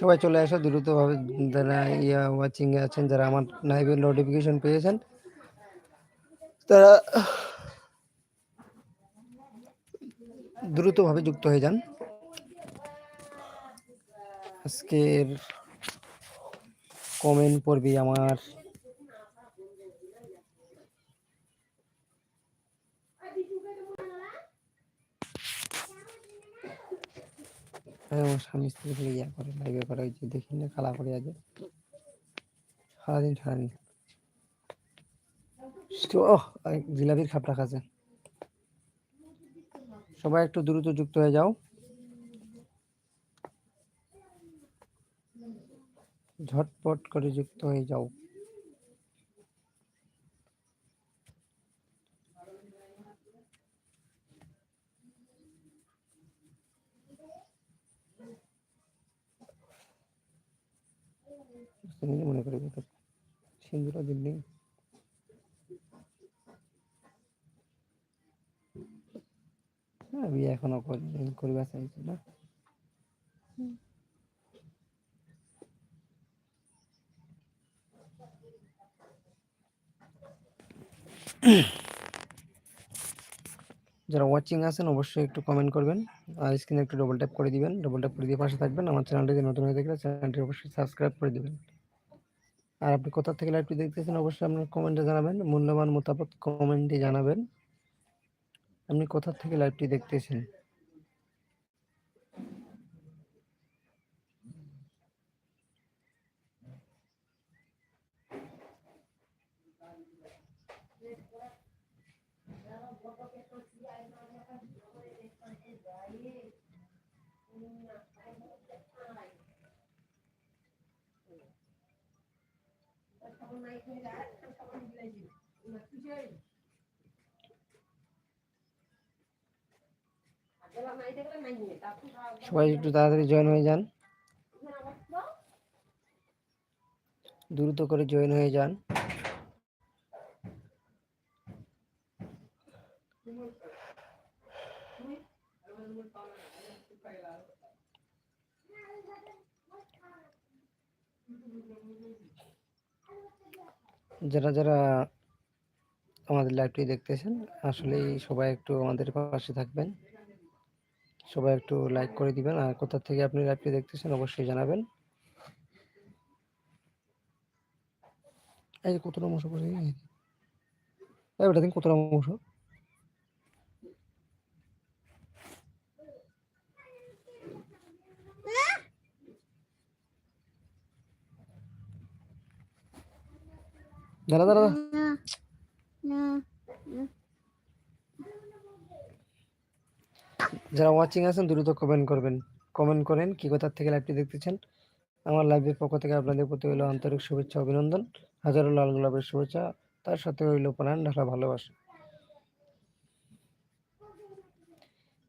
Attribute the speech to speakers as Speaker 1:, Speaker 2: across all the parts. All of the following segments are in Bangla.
Speaker 1: সবাই চলে আসো, দ্রুতভাবে যারা ইয়া ওয়াচিং এ আছেন, যারা আমার লাইভের নোটিফিকেশন পেয়েছেন, তারা দ্রুতভাবে যুক্ত হয়ে যান। আজকের কমেন্ট পড়বি আমার আমার স্বামী স্ত্রী বলে ইয়া করে লাইভে করে, ওই যে দেখি না, খালা করে আছে। সারাদিন সারাদিন। ওহ জিলাপির খাপটা খাচ্ছে। সবাই একটু দ্রুত যুক্ত হয়ে যাও। ঝটপট করে যুক্ত হয়ে যাও মনে করে সিন্দুরা হ্যাঁ বিয়ে এখনও করি করিবা চাইছি না। যারা ওয়াচিং আছেন, অবশ্যই একটু কমেন্ট করবেন। আর স্ক্রিনে একটু ডবল ট্যাপ করে দিবেন। ডবল ট্যাপ করে দিয়ে পাশে থাকবেন। আমার চ্যানেলটি নতুন হয়ে থাকলে চ্যানেলটি অবশ্যই সাবস্ক্রাইব করে দিবেন। আর আপনি কোথা থেকে লাইভটি দেখতেছেন, অবশ্যই আপনার কমেন্টে জানাবেন। মূল্যবান মোতাবেক কমেন্টে জানাবেন। আপনি কোথা থেকে লাইভটি দেখতেছেন? সবাই একটু তাড়াতাড়ি জয়েন হয়ে যান। দ্রুত করে জয়েন হয়ে যান। যারা যারা আমাদের লাইভটি দেখতেছেন, আসলেই সবাই একটু আমাদের পাশে থাকবেন। সবাই একটু লাইক করে দিবেন, আর কোথা থেকে আপনি লাইভটি দেখতেছেন অবশ্যই জানাবেন। এই কতটা মশা পড়ে ওটা দিন কতটা মশা? দাঁড়া দাঁড়া যারা ওয়াচিং আছেন, দ্রুত কমেন্ট করবেন। কমেন্ট করেন কি কোথা থেকে লাইভটি দেখতেছেন। আমার লাইভের পক্ষ থেকে আপনাদের প্রতি হলো আন্তরিক শুভেচ্ছা, অভিনন্দন। হাজারো লাল গোলাপের শুভেচ্ছা। তার সাথে হইল প্রাণ ঢালা ভালোবাসা।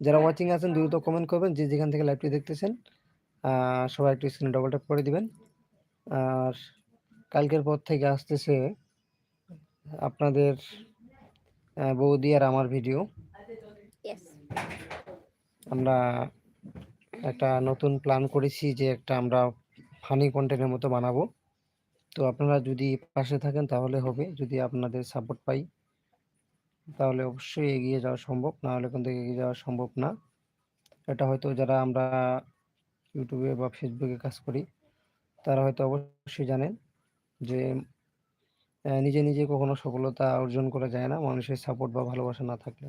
Speaker 1: যারা ওয়াচিং আছেন, দ্রুত কমেন্ট করবেন, যে যেখান থেকে লাইভটি দেখতেছেন সবাই একটু স্ক্রিনে ডবল ট্যাপ করে দিবেন। আর কালকের পর থেকে আসতেছে আপনাদের বৌদি আর আমার ভিডিও আমরা একটা নতুন প্ল্যান করেছি যে একটা আমরা ফানি কন্টেন্টের মতো বানাবো। তো আপনারা যদি পাশে থাকেন তাহলে হবে। যদি আপনাদের সাপোর্ট পাই তাহলে অবশ্যই এগিয়ে যাওয়া সম্ভব। না হলে কিন্তু এগিয়ে যাওয়া সম্ভব না। এটা হয়তো যারা আমরা ইউটিউবে বা ফেসবুকে কাজ করি তারা হয়তো অবশ্যই জানেন যে নিজে নিজে কখনো সফলতা অর্জন করা যায় না। মানুষের সাপোর্ট বা ভালোবাসা না থাকলে।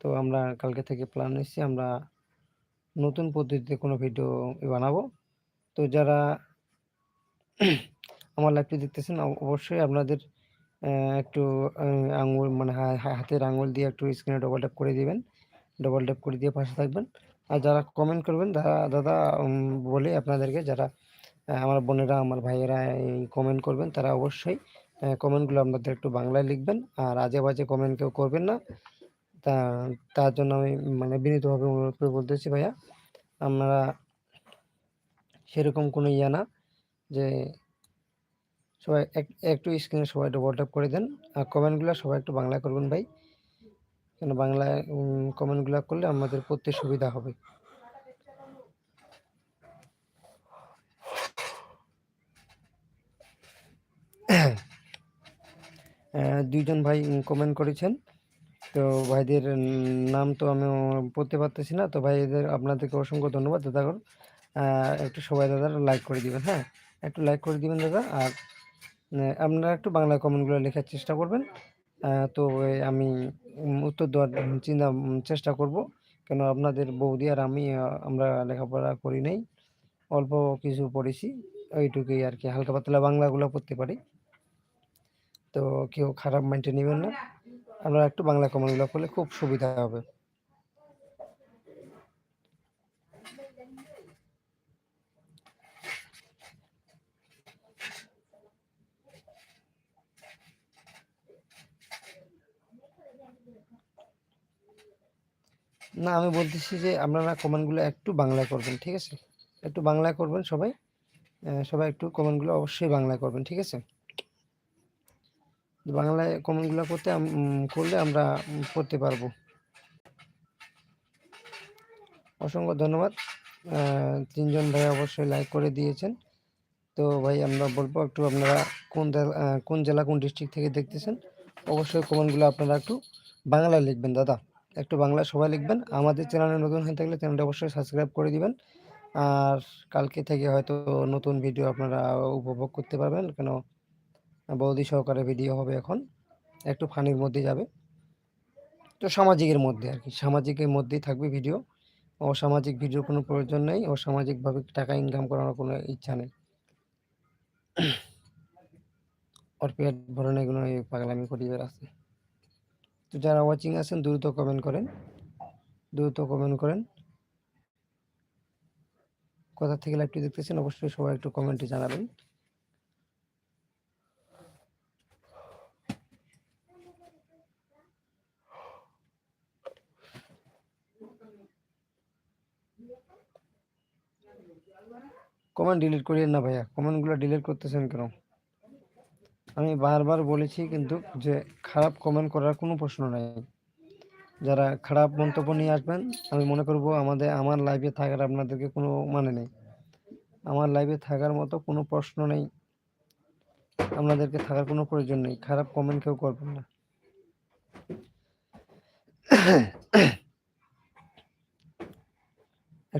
Speaker 1: তো আমরা কালকে থেকে প্ল্যান নিচ্ছি, আমরা নতুন পদ্ধতিতে কোনো ভিডিও বানাবো। তো যারা আমার লাইভটি দেখতেছেন অবশ্যই আপনাদের একটু আঙুল মানে হাতের আঙুল দিয়ে একটু স্ক্রিনে ডবল ট্যাপ করে দিবেন। ডবল ট্যাপ করে দিয়ে পাশে থাকবেন। আর যারা কমেন্ট করবেন দাদা দাদা বলে আপনাদেরকে, যারা আমার বোনেরা, আমার ভাইয়েরা এই কমেন্ট করবেন, তারা অবশ্যই কমেন্টগুলো আপনাদের একটু বাংলায় লিখবেন, আর আজে বাজে কমেন্ট কেউ করবেন না। তা, তার জন্য আমি মানে বিনীতভাবে অনুরোধ করে বলতেছি, ভাইয়া, আমরা সেরকম কোনো ইয়া না যে সবাই একটু স্ক্রিনে সবাই ডবল ট্যাপ করে দেন, আর কমেন্টগুলো সবাই একটু বাংলায় করবেন, ভাই। কেন বাংলায় কমেন্টগুলো করলে আমাদের পড়তে সুবিধা হবে। দুইজন ভাই কমেন্ট করেছেন। তো ভাইদের নাম তো আমি পড়তে পারতেছি না। তো ভাইদের আপনাদেরকে অসংখ্য ধন্যবাদ দাদাগর একটু সবাই দাদা লাইক করে দিবেন হ্যাঁ? একটু লাইক করে দিবেন দাদা। আর আপনারা একটু বাংলা কমেন্টগুলো লেখার চেষ্টা করবেন। তো আমি উত্তর দেওয়ার চিন্তা, চেষ্টা করব। কেন আপনাদের বৌদি আর আমি আমরা লেখাপড়া করি নাই। অল্প কিছু পড়েছি। ওইটুকুই আর কি। হালকা পাতলা বাংলাগুলো পড়তে পারি। তো কেউ খারাপ মাইন্ডে নেবেন না। আপনারা একটু বাংলা কমেন্টগুলো করলে খুব সুবিধা হবে। না, আমি বলতেছি যে আপনারা কমেন্টগুলো একটু বাংলায় করবেন, ঠিক আছে? একটু বাংলায় করবেন সবাই। সবাই একটু কমেন্টগুলো অবশ্যই বাংলায় করবেন, ঠিক আছে? বাংলায় কমেন্টগুলো করতে করলে আমরা করতে পারব। অসংখ্য ধন্যবাদ। তিনজন ভাই অবশ্যই লাইক করে দিয়েছেন। তো ভাই, আমরা বলব একটু আপনারা কোন কোন জেলা, কোন ডিস্ট্রিক্ট থেকে দেখতেছেন? অবশ্যই কমেন্টগুলো আপনারা একটু বাংলায় লিখবেন, দাদা। একটু বাংলা সবাই লিখবেন। আমাদের চ্যানেলে নতুন হয়ে থাকলে চ্যানেলটা অবশ্যই সাবস্ক্রাইব করে দিবেন। আর কালকে থেকে হয়তো নতুন ভিডিও আপনারা উপভোগ করতে পারবেন। কেন বৌদি সহকারে ভিডিও হবে এখন। একটু ফানির মধ্যে যাবে। তো সামাজিকের মধ্যে আর কি। সামাজিকের মধ্যেই থাকবে ভিডিও অসামাজিক ভিডিওর কোনো প্রয়োজন নেই। অসামাজিকভাবে টাকা ইনকাম করার কোনো ইচ্ছা নেই। ওর পেট ভরে এগুলো পাগলামি করি আছে তো যারা ওয়াচিং আছেন, দ্রুত কমেন্ট করেন। দ্রুত কমেন্ট করেন। কোথা থেকে লাইভটি দেখতেছেন, অবশ্যই সবাই একটু কমেন্টে জানাবেন। কমেন্ট ডিলিট করিয়েন না ভাইয়া। কমেন্টগুলো ডিলিট করতেছেন কেন? আমি বারবার বলেছি কিন্তু যে খারাপ কমেন্ট করার কোনো প্রশ্ন নাই। যারা খারাপ মন্তব্য নিয়ে আসবেন, আমি মনে করব আমাদের, আমার লাইভে থাকার আপনাদেরকে কোনো মানে নেই। আমার লাইভে থাকার মতো কোনো প্রশ্ন নেই। আপনাদেরকে থাকার কোনো প্রয়োজন নেই। খারাপ কমেন্ট কেউ করবেন না।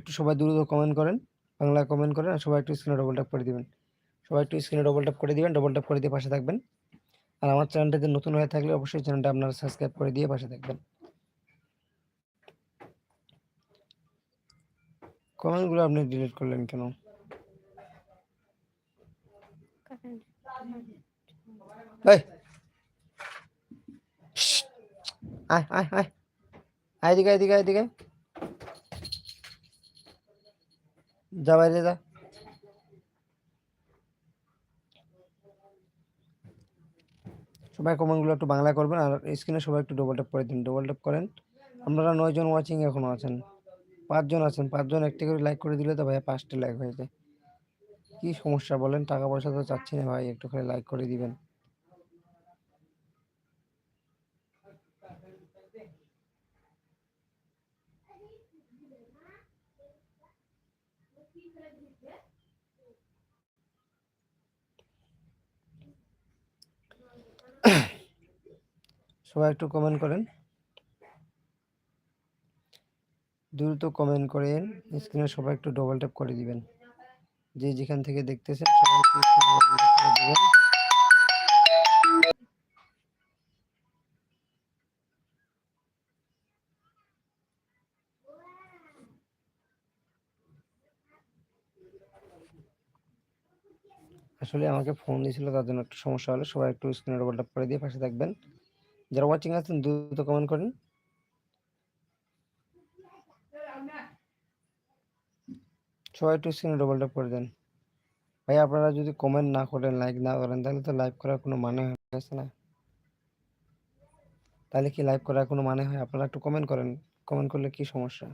Speaker 1: একটু সবাই দ্রুত কমেন্ট করেন বাংলা কমেন্ট করেন, আর সবাই একটু স্ক্রিনে ডবল ট্যাপ করে দিবেন। সবাই একটু স্ক্রিনে ডবল ট্যাপ করে দিবেন ডবল ট্যাপ করে দিয়ে পাশে থাকবেন। আর আমার চ্যানেলটাতে নতুন হয়ে থাকলে অবশ্যই চ্যানেলটা আপনারা সাবস্ক্রাইব করে দিয়ে পাশে থাকবেন। কমেন্টগুলো আপনি ডিলিট করলেন কেন? এই! আয় আয় আয়। দিকে আয় এদিকে এদিকে এদিকে। যা বাইরে সবাই কমেন্টগুলো একটু বাংলা করবেন আর স্ক্রিনে সবাই একটু ডবল ট্যাপ করে দিন ডবল ট্যাপ করেন। আপনারা নয়জন ওয়াচিং এখনও আছেন পাঁচজন আছেন পাঁচজন একটি করে লাইক করে দিলে তো ভাই পাঁচটা লাইক হয়ে যায়। কি সমস্যা বলেন, টাকা পয়সা তো চাচ্ছি না ভাই একটু করে লাইক করে দিবেন। সবাই একটু কমেন্ট করেন। দ্রুত কমেন্ট করেন স্ক্রিনে সবাই একটু ডবল ট্যাপ করে দিবেন। যে যেখান থেকে দেখতেছেন, সবাই দিবেন। আসলে আমাকে ফোন দিয়েছিল, তার জন্য একটু সমস্যা হলে। সবাই একটু স্ক্রিনে ডবল ট্যাপ করে দিয়ে পাশে থাকবেন। যারা ওয়াচিং আছেন, দ্রুত কমেন্ট করেন। সবাই একটু স্ক্রিনে ডবল ট্যাপ করে দেন। ভাই, আপনারা যদি কমেন্ট না করেন লাইক না করেন, তাহলে তো লাইভ করার কোনো মানে হয়ে গেছে না? তাহলে কি লাইভ করার কোনো মানে হয়? আপনারা একটু কমেন্ট করেন। কমেন্ট করলে কি সমস্যা?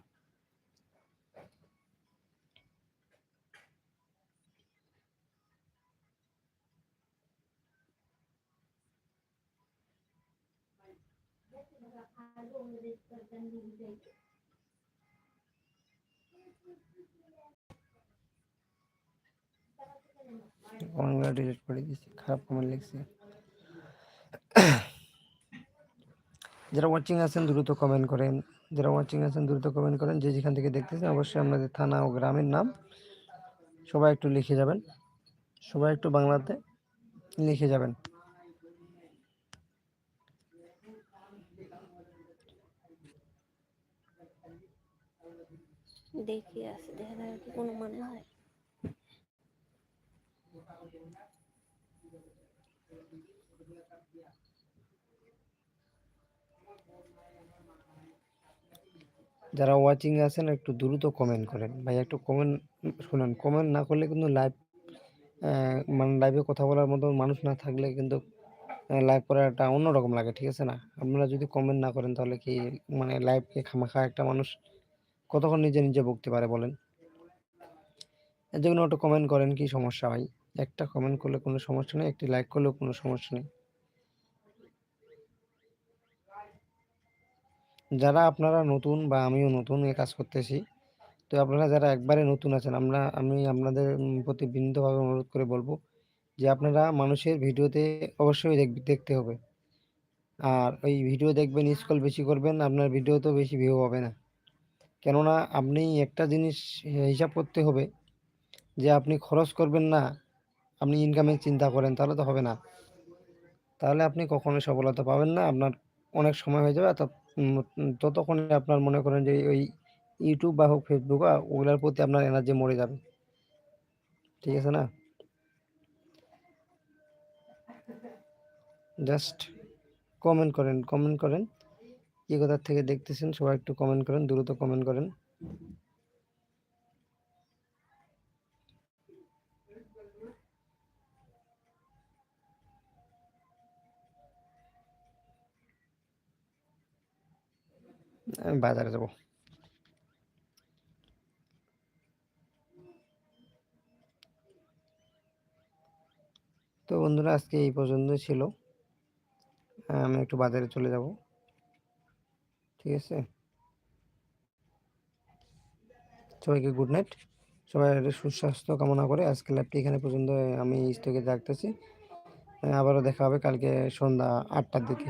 Speaker 1: কমেন্টগুলো ডিলিট করে দিয়েছি খারাপ কমেন্ট লিখছি। যারা ওয়াচিং আছেন, দ্রুত কমেন্ট করেন। যারা ওয়াচিং আছেন, দ্রুত কমেন্ট করেন। যে যেখান থেকে দেখতেছেন, অবশ্যই আপনাদের থানা ও গ্রামের নাম সবাই একটু লিখে যাবেন। সবাই একটু বাংলাতে লিখে যাবেন।
Speaker 2: দেখি আছে দেখা যায় কি কোনো মনে হয়।
Speaker 1: যারা ওয়াচিং আছেন, একটু দ্রুত কমেন্ট করেন। ভাই একটু কমেন্ট শুনেন। কমেন্ট না করলে কিন্তু লাইভ মানে লাইভে কথা বলার মতো মানুষ না থাকলে কিন্তু লাইভ করা একটা অন্যরকম লাগে, ঠিক আছে না? আপনারা যদি কমেন্ট না করেন, তাহলে কি মানে লাইভকে খামাখা একটা মানুষ কতক্ষণ নিজে নিজে বকতে পারে বলেন? এর জন্য একটু কমেন্ট করেন, কি সমস্যা ভাই? একটা কমেন্ট করলে কোনো সমস্যা নেই, একটি লাইক করলেও কোনো সমস্যা নেই। যারা আপনারা নতুন বা আমিও নতুন এ কাজ করতেছি, তো আপনারা যারা একবারে নতুন আছেন, আমরা, আমি আপনাদের প্রতি বিনীতভাবে অনুরোধ করে বলব যে আপনারা মানুষের ভিডিওতে অবশ্যই দেখ- দেখতে হবে। আর ওই ভিডিও দেখবেন স্ক্রল বেশি করবেন, আপনার ভিডিওতেও বেশি ভিউ হবে না। কেননা আপনি একটা জিনিস হিসাব করতে হবে যে আপনি খরচ করবেন না, আপনি ইনকামের চিন্তা করেন, তাহলে তো হবে না। তাহলে আপনি কখনোই সফলতা পাবেন না, আপনার অনেক সময় হয়ে যাবে। ততক্ষণে আপনার মনে করেন যে ওই ইউটিউব বা হোক ফেসবুক বা ওগুলোর প্রতি আপনার এনার্জি মরে যাবে। ঠিক আছে না? জাস্ট কমেন্ট করেন কমেন্ট করেন। কি কোথা থেকে দেখতেছেন? সবাই একটু কমেন্ট করেন, দ্রুত কমেন্ট করেন। আমি বাজারে যাব। তো বন্ধুরা, আজকে এই পর্যন্ত ছিল। আমি একটু বাজারে চলে যাব। ঠিক আছে? সবাইকে গুড নাইট সবাই সুস্বাস্থ্য কামনা করে। আজকে ল্যাবটি এখানে পর্যন্ত আমি স্থগিত রাখতেছি। আবারও দেখা হবে কালকে সন্ধ্যা আটটার দিকে।